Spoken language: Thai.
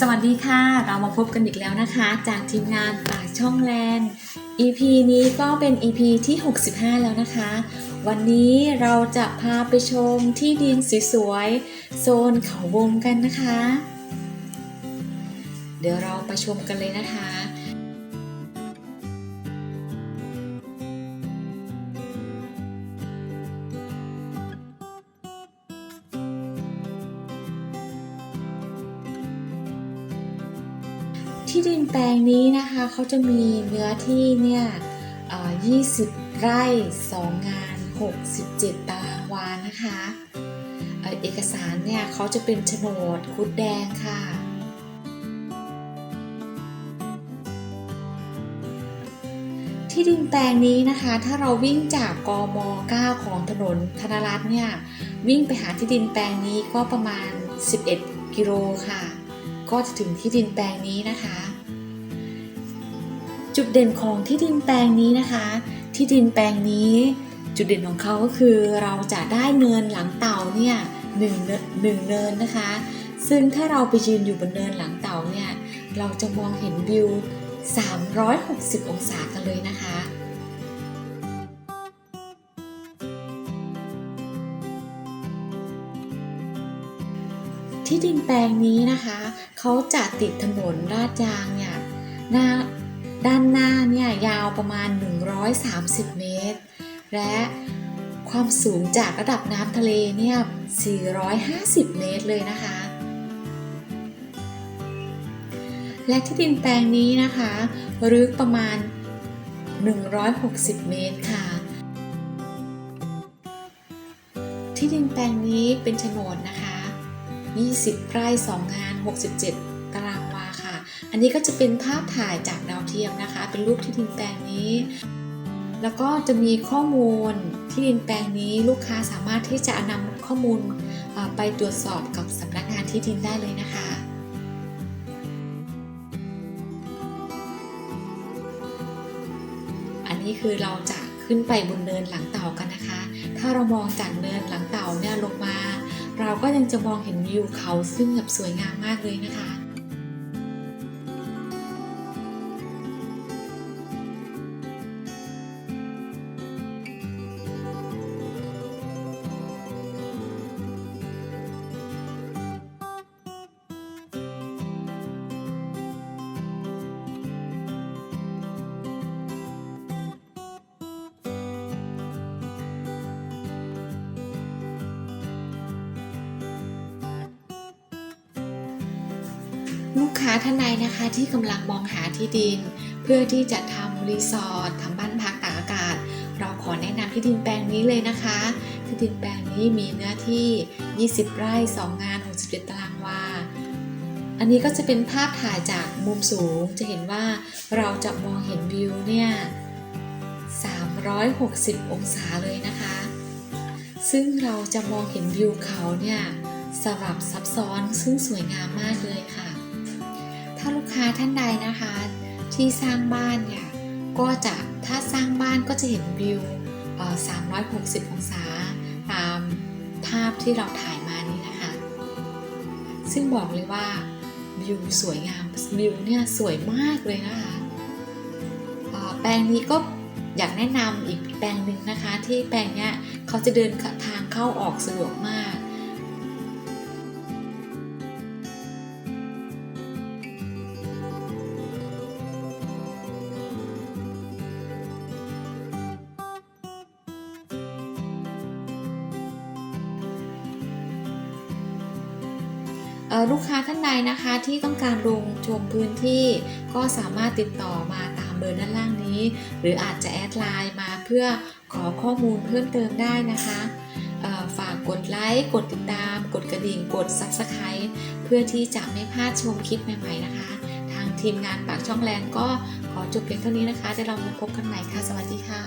สวัสดีค่ะ เรามาพบกันอีกแล้วนะคะ จากทีมงานปากช่องแลนด์ EP นี้ก็เป็น EP ที่ 65 แล้วนะคะ วันนี้เราจะพาไปชมที่ดินสวยๆโซนเขาวงกันนะคะ เดี๋ยวเราไปชมกันเลยนะคะ ที่ดินแปลงนี้นะคะเขาจะมีเนื้อที่เนี่ย20 ไร่ 2 งาน 67 ตารางวานะคะเอ่อเอกสารเนี่ยเขาจะเป็นโฉนดคุดแดงค่ะ ที่ดินแปลงนี้นะคะ ถ้าเราวิ่งจากกม 9 ของถนนธนรัตน์เนี่ย วิ่งไปหาที่ดินแปลงนี้ก็ประมาณ 11 กิโลค่ะ ก็จะถึงที่ดินแปลงนี้นะคะ จุดเด่นของที่ดินแปลงนี้นะคะ ที่ดินแปลงนี้จุดเด่นของเขาก็คือเราจะได้เนินหลังเต่าเนี่ยหนึ่งเนินหนึ่งเนินนะคะ ซึ่งถ้าเราไปยืนอยู่บนเนินหลังเต่าเนี่ยเราจะมองเห็นวิว 360 องศากันเลยนะคะ ที่ดินแปลงนี้นะคะ เขาจะติดถนนลาดยางเนี่ยหน้าด้านหน้าเนี่ยยาวประมาณ 130 เมตร และความสูงจากระดับน้ำทะเลเนี่ย 450 เมตรเลยนะคะ และที่ดินแปลงนี้นะคะลึกประมาณ 160 เมตรค่ะ ที่ดินแปลงนี้เป็นโฉนดนะคะ 20 ไร่ 2 งาน 67 ตารางวาค่ะ อันนี้ก็จะเป็นภาพถ่ายจากดาวเทียมนะคะ เป็นรูปที่ดินแปลงนี้ แล้วก็จะมีข้อมูลที่ดินแปลงนี้ลูกค้าสามารถที่จะนำข้อมูลไปตรวจสอบกับสำนักงานที่ดินได้เลยนะคะอันนี้คือเราจะขึ้นไปบนเนินหลังเต่ากันนะคะ ถ้าเรามองจากเนินหลังเต่าเนี่ยลงมา ก็ยังจะมองเห็นวิวเขาซึ่งแบบสวยงามมากเลยนะคะ ลูกค้าท่านใดนะคะที่กำลังมองหาที่ดิน เพื่อที่จะทำรีสอร์ททำบ้านพักตากอากาศ เราขอแนะนำที่ดินแปลงนี้เลยนะคะ ที่ดินแปลงนี้มีเนื้อที่ 20 ไร่ 2 งาน 67 ตารางวา อันนี้ก็จะเป็นภาพถ่ายจากมุมสูงจะเห็นว่าเราจะมองเห็นวิวเนี่ย 360 องศาเลยนะคะ ซึ่งเราจะมองเห็นวิวเขาเนี่ยสลับซับซ้อนซึ่งสวยงามมากเลยค่ะ ค้าท่านใดนะคะ ที่สร้างบ้านเนี่ยก็จะถ้าสร้างบ้านก็จะเห็นวิว 360 องศา ตามภาพที่เราถ่ายมานี้นะคะ ซึ่งบอกเลยว่าวิวสวยงามวิวเนี่ยสวยมากเลยนะคะแปลงนี้ก็อยากแนะนำอีกแปลงหนึ่งนะคะ ที่แปลงเนี้ยเขาจะเดินทางเข้าออกสะดวกมาก ลูกค้าท่านใดนะคะที่ต้องการลงชมพื้นที่ก็สามารถติดต่อมาตามเบอร์ด้านล่างนี้ หรืออาจจะแอดไลน์มาเพื่อขอข้อมูลเพิ่มเติมได้นะคะฝากกดไลค์กดติดตาม กดกระดิ่งกด Subscribe เพื่อที่จะไม่พลาดชมคลิปใหม่ๆนะคะ ทางทีมงานปากช่องแลนก็ขอจบเพียงเท่านี้นะคะเดี๋ยวเรามาพบกันใหม่ค่ะ สวัสดีค่ะ